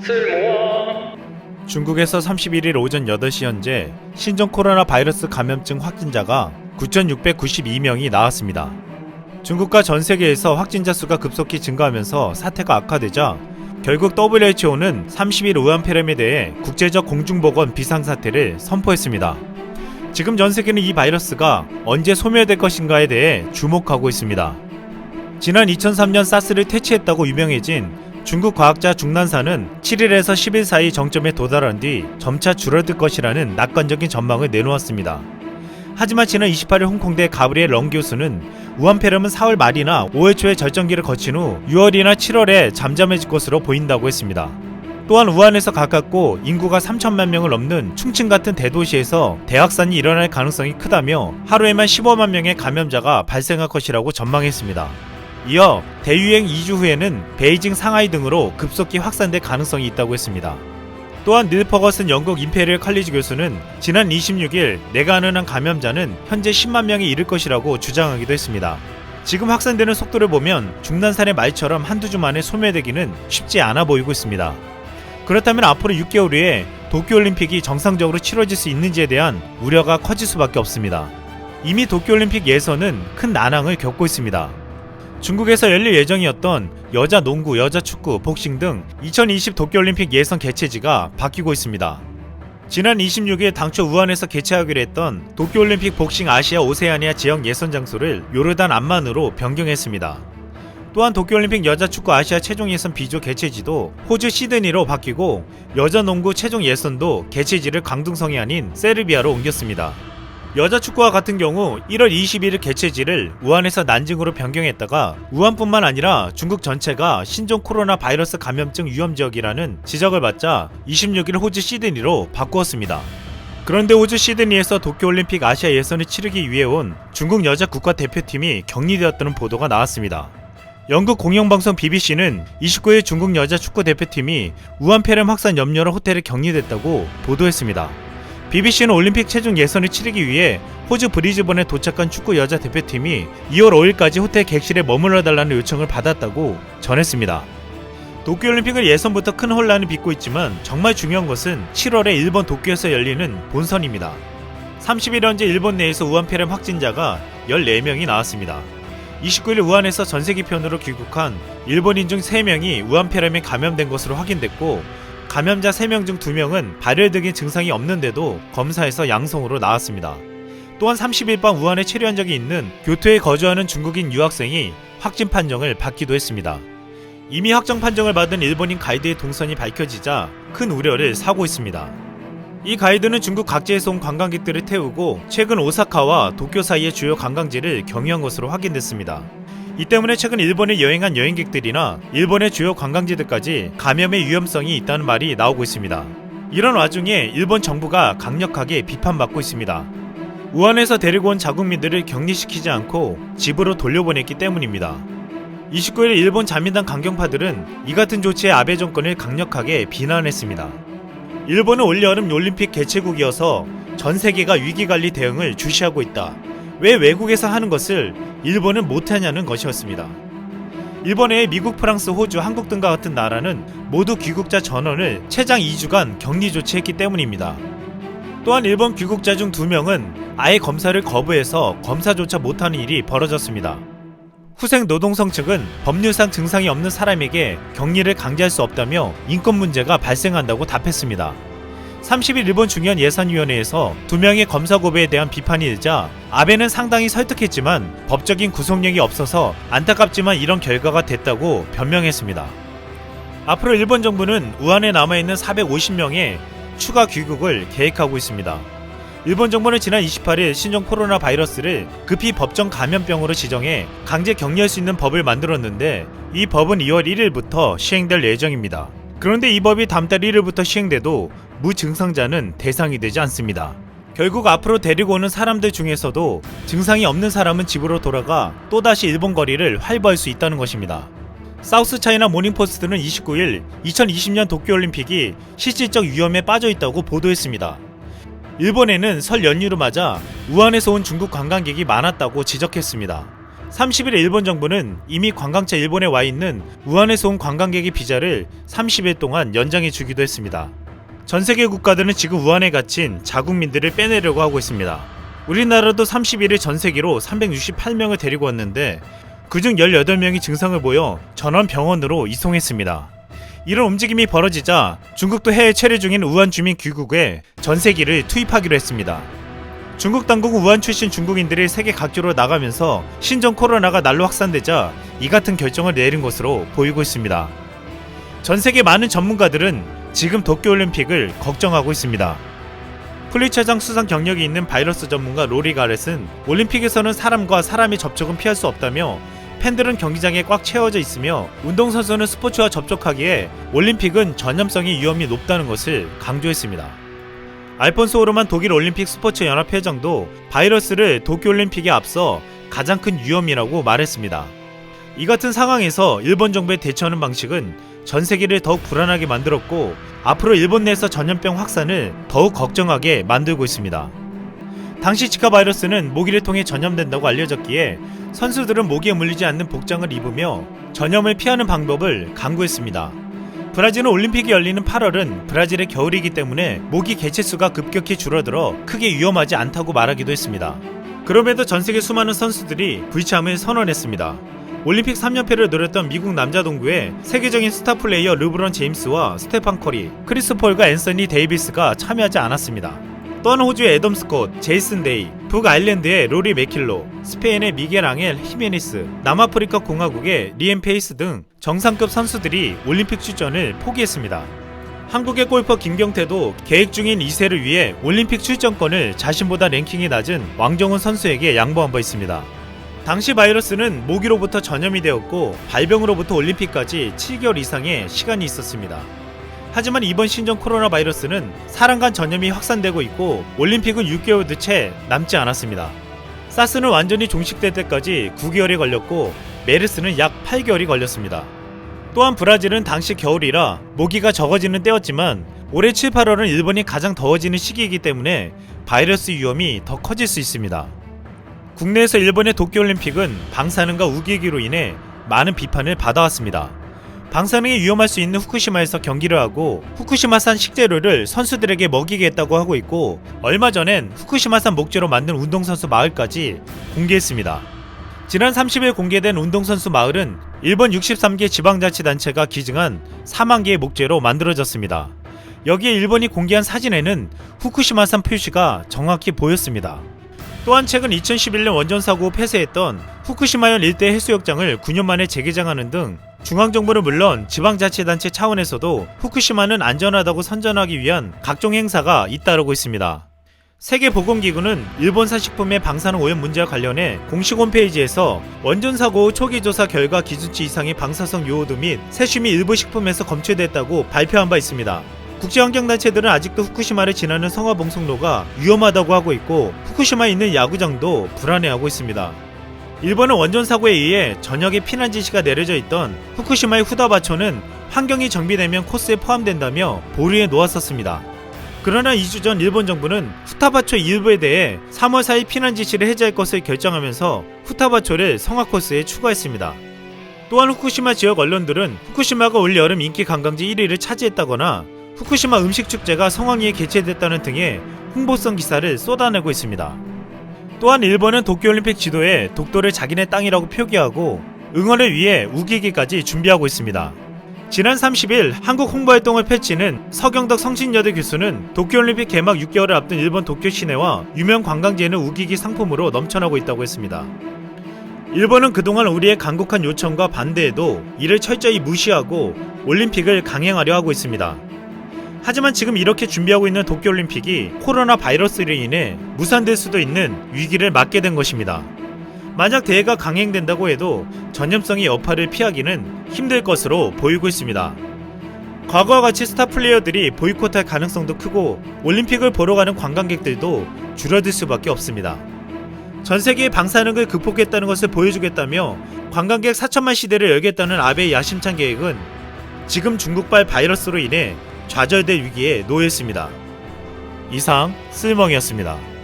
쓸모와 중국에서 31일 오전 8시 현재 신종 코로나 바이러스 감염증 확진자가 9,692명이 나왔습니다. 중국과 전 세계에서 확진자 수가 급속히 증가하면서 사태가 악화되자 결국 WHO는 30일 우한폐렴에 대해 국제적 공중보건 비상사태를 선포했습니다. 지금 전 세계는 이 바이러스가 언제 소멸될 것인가에 대해 주목하고 있습니다. 지난 2003년 사스를 퇴치했다고 유명해진 중국 과학자 중난사는 7일에서 10일 사이 정점에 도달한 뒤 점차 줄어들 것이라는 낙관적인 전망을 내놓았습니다. 하지만 지난 28일 홍콩대 가브리엘 렁 교수는 우한폐렴은 4월 말이나 5월 초에 절정기를 거친 후 6월이나 7월에 잠잠해질 것으로 보인다고 했습니다. 또한 우한에서 가깝고 인구가 3천만 명을 넘는 충칭 같은 대도시에서 대확산이 일어날 가능성이 크다며 하루에만 15만 명의 감염자가 발생할 것이라고 전망했습니다. 이어 대유행 2주 후에는 베이징, 상하이 등으로 급속히 확산될 가능성이 있다고 했습니다. 또한 닐 퍼거슨 영국 임페리얼 칼리지 교수는 지난 26일 내가 아는 한 감염자는 현재 10만 명에 이를 것이라고 주장하기도 했습니다. 지금 확산되는 속도를 보면 중난산의 말처럼 한두 주 만에 소멸되기는 쉽지 않아 보이고 있습니다. 그렇다면 앞으로 6개월 후에 도쿄올림픽이 정상적으로 치러질 수 있는지에 대한 우려가 커질 수밖에 없습니다. 이미 도쿄올림픽 예선은 큰 난항을 겪고 있습니다. 중국에서 열릴 예정이었던 여자 농구, 여자 축구, 복싱 등 2020 도쿄올림픽 예선 개최지가 바뀌고 있습니다. 지난 26일 당초 우한에서 개최하기로 했던 도쿄올림픽 복싱 아시아 오세아니아 지역 예선 장소를 요르단 암만으로 변경했습니다. 또한 도쿄올림픽 여자 축구 아시아 최종 예선 비조 개최지도 호주 시드니로 바뀌고 여자 농구 최종 예선도 개최지를 강등성이 아닌 세르비아로 옮겼습니다. 여자 축구와 같은 경우 1월 21일 개최지를 우한에서 난징으로 변경했다가 우한뿐만 아니라 중국 전체가 신종 코로나 바이러스 감염증 위험 지역이라는 지적을 받자 26일 호주 시드니로 바꾸었습니다. 그런데 호주 시드니에서 도쿄올림픽 아시아 예선을 치르기 위해 온 중국 여자 국가 대표팀이 격리되었다는 보도가 나왔습니다. 영국 공영방송 BBC는 29일 중국 여자 축구 대표팀이 우한 폐렴 확산 염려로 호텔에 격리됐다고 보도했습니다. BBC는 올림픽 최종 예선을 치르기 위해 호주 브리즈번에 도착한 축구 여자 대표팀이 2월 5일까지 호텔 객실에 머물러 달라는 요청을 받았다고 전했습니다. 도쿄올림픽을 예선부터 큰 혼란을 빚고 있지만 정말 중요한 것은 7월에 일본 도쿄에서 열리는 본선입니다. 30일 현재 일본 내에서 우한폐렴 확진자가 14명이 나왔습니다. 29일 우한에서 전세기 편으로 귀국한 일본인 중 3명이 우한폐렴에 감염된 것으로 확인됐고 감염자 3명 중 2명은 발열 등의 증상이 없는데도 검사에서 양성으로 나왔습니다. 또한 30일 밤 우한에 체류한 적이 있는 교토에 거주하는 중국인 유학생이 확진 판정을 받기도 했습니다. 이미 확정 판정을 받은 일본인 가이드의 동선이 밝혀지자 큰 우려를 사고 있습니다. 이 가이드는 중국 각지에서 온 관광객들을 태우고 최근 오사카와 도쿄 사이의 주요 관광지를 경유한 것으로 확인됐습니다. 이 때문에 최근 일본에 여행한 여행객들이나 일본의 주요 관광지들까지 감염의 위험성이 있다는 말이 나오고 있습니다. 이런 와중에 일본 정부가 강력하게 비판받고 있습니다. 우한에서 데리고 온 자국민들을 격리시키지 않고 집으로 돌려보냈기 때문입니다. 29일 일본 자민당 강경파들은 이 같은 조치에 아베 정권을 강력하게 비난했습니다. 일본은 올여름 올림픽 개최국이어서 전 세계가 위기관리 대응을 주시하고 있다. 왜 외국에서 하는 것을 일본은 못하냐는 것이었습니다. 일본의 미국, 프랑스, 호주, 한국 등과 같은 나라는 모두 귀국자 전원을 최장 2주간 격리 조치했기 때문입니다. 또한 일본 귀국자 중 2명은 아예 검사를 거부해서 검사조차 못하는 일이 벌어졌습니다. 후생 노동성 측은 법률상 증상이 없는 사람에게 격리를 강제할 수 없다며 인권 문제가 발생한다고 답했습니다. 30일 일본 중요한 예산위원회에서 두 명의 검사 고배에 대한 비판이 일자 아베는 상당히 설득했지만 법적인 구속력이 없어서 안타깝지만 이런 결과가 됐다고 변명했습니다. 앞으로 일본 정부는 우한에 남아있는 450명의 추가 귀국을 계획하고 있습니다. 일본 정부는 지난 28일 신종 코로나 바이러스를 급히 법정 감염병으로 지정해 강제 격리할 수 있는 법을 만들었는데 이 법은 2월 1일부터 시행될 예정입니다. 그런데 이 법이 다음 달 1일부터 시행돼도 무증상자는 대상이 되지 않습니다. 결국 앞으로 데리고 오는 사람들 중에서도 증상이 없는 사람은 집으로 돌아가 또다시 일본 거리를 활보할 수 있다는 것입니다. 사우스 차이나 모닝포스트는 29일 2020년 도쿄올림픽이 실질적 위험에 빠져 있다고 보도했습니다. 일본에는 설 연휴를 맞아 우한에서 온 중국 관광객이 많았다고 지적했습니다. 30일 일본 정부는 이미 관광차 일본에 와 있는 우한에서 온 관광객의 비자를 30일 동안 연장해 주기도 했습니다. 전 세계 국가들은 지금 우한에 갇힌 자국민들을 빼내려고 하고 있습니다. 우리나라도 31일 전 세계로 368명을 데리고 왔는데 그중 18명이 증상을 보여 전원 병원으로 이송했습니다. 이런 움직임이 벌어지자 중국도 해외 체류 중인 우한 주민 귀국에 전세기를 투입하기로 했습니다. 중국 당국은 우한 출신 중국인들이 세계 각지로 나가면서 신종 코로나가 날로 확산되자 이 같은 결정을 내린 것으로 보이고 있습니다. 전 세계 많은 전문가들은 지금 도쿄올림픽을 걱정하고 있습니다. 플리처장 수상 경력이 있는 바이러스 전문가 로리 가렛은 올림픽에서는 사람과 사람의 접촉은 피할 수 없다며 팬들은 경기장에 꽉 채워져 있으며 운동선수는 스포츠와 접촉하기에 올림픽은 전염성이 위험이 높다는 것을 강조했습니다. 알폰소 오르만 독일 올림픽 스포츠 연합 회장도 바이러스를 도쿄올림픽에 앞서 가장 큰 위험이라고 말했습니다. 이 같은 상황에서 일본 정부의 대처하는 방식은 전 세계를 더욱 불안하게 만들었고 앞으로 일본 내에서 전염병 확산을 더욱 걱정하게 만들고 있습니다. 당시 지카 바이러스는 모기를 통해 전염된다고 알려졌기에 선수들은 모기에 물리지 않는 복장을 입으며 전염을 피하는 방법을 강구했습니다. 브라질은 올림픽이 열리는 8월은 브라질의 겨울이기 때문에 모기 개체수가 급격히 줄어들어 크게 위험하지 않다고 말하기도 했습니다. 그럼에도 전 세계 수많은 선수들이 불참을 선언했습니다. 올림픽 3연패를 노렸던 미국 남자 동구에 세계적인 스타 플레이어 르브론 제임스와 스테판 커리, 크리스 폴과 앤서니 데이비스가 참여하지 않았습니다. 또한 호주의 애덤 스콧, 제이슨 데이, 북아일랜드의 로리 맥킬로, 스페인의 미겔 앙헬 히메니스, 남아프리카 공화국의 리엠 페이스 등 정상급 선수들이 올림픽 출전을 포기했습니다. 한국의 골퍼 김경태도 계획 중인 2세를 위해 올림픽 출전권을 자신보다 랭킹이 낮은 왕정훈 선수에게 양보한 바 있습니다. 당시 바이러스는 모기로부터 전염이 되었고 발병으로부터 올림픽까지 7개월 이상의 시간이 있었습니다. 하지만 이번 신종 코로나 바이러스는 사람 간 전염이 확산되고 있고 올림픽은 6개월도 채 남지 않았습니다. 사스는 완전히 종식될 때까지 9개월이 걸렸고 메르스는 약 8개월이 걸렸습니다. 또한 브라질은 당시 겨울이라 모기가 적어지는 때였지만 올해 7, 8월은 일본이 가장 더워지는 시기이기 때문에 바이러스 위험이 더 커질 수 있습니다. 국내에서 일본의 도쿄올림픽은 방사능과 우기기로 인해 많은 비판을 받아왔습니다. 방사능이 위험할 수 있는 후쿠시마에서 경기를 하고 후쿠시마산 식재료를 선수들에게 먹이게 했다고 하고 있고 얼마 전엔 후쿠시마산 목재로 만든 운동선수 마을까지 공개했습니다. 지난 30일 공개된 운동선수 마을은 일본 63개 지방자치단체가 기증한 4만 개의 목재로 만들어졌습니다. 여기에 일본이 공개한 사진에는 후쿠시마산 표시가 정확히 보였습니다. 또한 최근 2011년 원전 사고 후 폐쇄했던 후쿠시마현 일대 해수욕장을 9년 만에 재개장하는 등 중앙정부는 물론 지방자치단체 차원에서도 후쿠시마는 안전하다고 선전하기 위한 각종 행사가 잇따르고 있습니다. 세계보건기구는 일본산 식품의 방사능 오염 문제와 관련해 공식 홈페이지에서 원전 사고 후 초기 조사 결과 기준치 이상의 방사성 요오드 및 세슘이 일부 식품에서 검출됐다고 발표한 바 있습니다. 국제환경단체들은 아직도 후쿠시마를 지나는 성화봉송로가 위험하다고 하고 있고 후쿠시마에 있는 야구장도 불안해하고 있습니다. 일본은 원전 사고에 의해 전역에 피난 지시가 내려져 있던 후쿠시마의 후다바초는 환경이 정비되면 코스에 포함된다며 보류해 놓았었습니다. 그러나 2주 전 일본 정부는 후타바초 일부에 대해 3월 4일 피난 지시를 해제할 것을 결정하면서 후타바초를 성화 코스에 추가했습니다. 또한 후쿠시마 지역 언론들은 후쿠시마가 올 여름 인기 관광지 1위를 차지했다거나 후쿠시마 음식 축제가 성황리에 개최됐다는 등의 홍보성 기사를 쏟아내고 있습니다. 또한 일본은 도쿄올림픽 지도에 독도를 자기네 땅이라고 표기하고 응원을 위해 우기기까지 준비하고 있습니다. 지난 30일 한국 홍보활동을 펼치는 서경덕 성신여대 교수는 도쿄올림픽 개막 6개월을 앞둔 일본 도쿄 시내와 유명 관광지에는 우기기 상품으로 넘쳐나고 있다고 했습니다. 일본은 그동안 우리의 간곡한 요청과 반대에도 이를 철저히 무시하고 올림픽을 강행하려 하고 있습니다. 하지만 지금 이렇게 준비하고 있는 도쿄올림픽이 코로나 바이러스로 인해 무산될 수도 있는 위기를 맞게 된 것입니다. 만약 대회가 강행된다고 해도 전염성의 여파를 피하기는 힘들 것으로 보이고 있습니다. 과거와 같이 스타 플레이어들이 보이콧할 가능성도 크고 올림픽을 보러 가는 관광객들도 줄어들 수밖에 없습니다. 전 세계의 방사능을 극복했다는 것을 보여주겠다며 관광객 4천만 시대를 열겠다는 아베의 야심찬 계획은 지금 중국발 바이러스로 인해 좌절될 위기에 놓였습니다. 이상 쓸멍이었습니다.